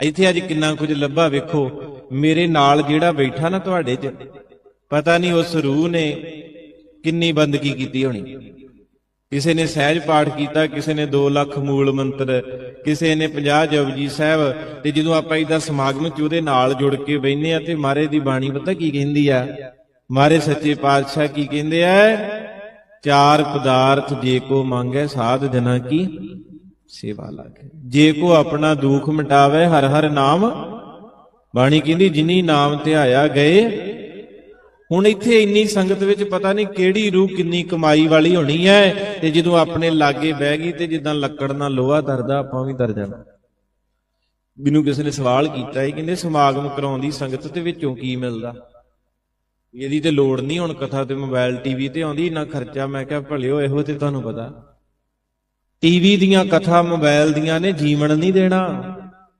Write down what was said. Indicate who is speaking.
Speaker 1: ਇੱਥੇ ਅੱਜ ਕਿੰਨਾ ਕੁਝ ਲੱਭਾ ਵੇਖੋ। ਮੇਰੇ ਨਾਲ ਜਿਹੜਾ ਬੈਠਾ ਨਾ ਤੁਹਾਡੇ 'ਚ, ਪਤਾ ਨਹੀਂ ਉਸ ਰੂਹ ਨੇ ਕਿੰਨੀ ਬੰਦਗੀ ਕੀਤੀ ਹੋਣੀ। ਕਿਸੇ ਨੇ ਸਹਿਜ ਪਾਠ ਕੀਤਾ, ਕਿਸੇ ਨੇ 2 ਲੱਖ ਮੂਲ ਮੰਤਰ, ਕਿਸੇ ਨੇ 50 ਜਪਜੀ ਸਾਹਿਬ, ਤੇ ਜਦੋਂ ਆਪਾਂ ਇਹਦਾ ਸਮਾਗਮ ਚ ਉਹਦੇ ਨਾਲ ਜੁੜ ਕੇ ਬੈਠਨੇ ਆ ਤੇ ਮਾਰੇ ਦੀ ਬਾਣੀ ਪਤਾ ਕੀ ਕਹਿੰਦੀ ਆ? ਮਾਰੇ ਸੱਚੇ ਪਾਤਸ਼ਾਹ ਕੀ ਕਹਿੰਦੇ ਆ? ਚਾਰ ਪਦਾਰਥ ਜੇ ਕੋ ਮੰਗੇ ਸਾਧ ਜਨਾ ਕੀ ਸੇਵਾ ਲਾਗੇ ਜੇ ਕੋ ਆਪਣਾ ਦੁੱਖ ਮਿਟਾਵੇ, ਹਰ ਹਰ ਨਾਮ, ਬਾਣੀ ਕਹਿੰਦੀ, ਜਿਨੀ ਨਾਮ ਧਿਆਇਆ ਗਏ। ਹੁਣ ਇੱਥੇ ਇੰਨੀ ਸੰਗਤ ਵਿੱਚ ਪਤਾ ਨਹੀਂ ਕਿਹੜੀ ਰੂਹ ਕਿੰਨੀ ਕਮਾਈ ਵਾਲੀ ਹੋਣੀ ਹੈ, ਤੇ ਜਦੋਂ ਆਪਣੇ ਲਾਗੇ ਬਹਿ ਗਈ ਤੇ ਜਿੱਦਾਂ ਲੱਕੜ ਨਾਲ ਲੋਹਾ ਦਰਦਾ ਆਪਾਂ ਵੀ ਦਰ ਜਾਣਾ। ਮੈਨੂੰ ਕਿਸੇ ਨੇ ਸਵਾਲ ਕੀਤਾ ਇਹ ਕਹਿੰਦੇ ਸਮਾਗਮ ਕਰਾਉਂਦੀ ਸੰਗਤ ਤੇ ਵਿੱਚੋਂ ਕੀ ਮਿਲਦਾ? ਇਹਦੀ ਤੇ ਲੋੜ ਨਹੀਂ, ਹੁਣ ਕਥਾ ਤੇ ਮੋਬਾਈਲ ਟੀਵੀ ਤੇ ਆਉਂਦੀ, ਇੰਨਾ ਖਰਚਾ, ਮੈਂ ਕਿਹਾ ਭਲਿਓ, ਇਹੋ ਤੇ ਤੁਹਾਨੂੰ ਪਤਾ। ਟੀਵੀ ਦੀਆਂ ਕਥਾ ਮੋਬਾਈਲ ਦੀਆਂ ਨੇ ਜੀਵਨ ਨਹੀਂ ਦੇਣਾ।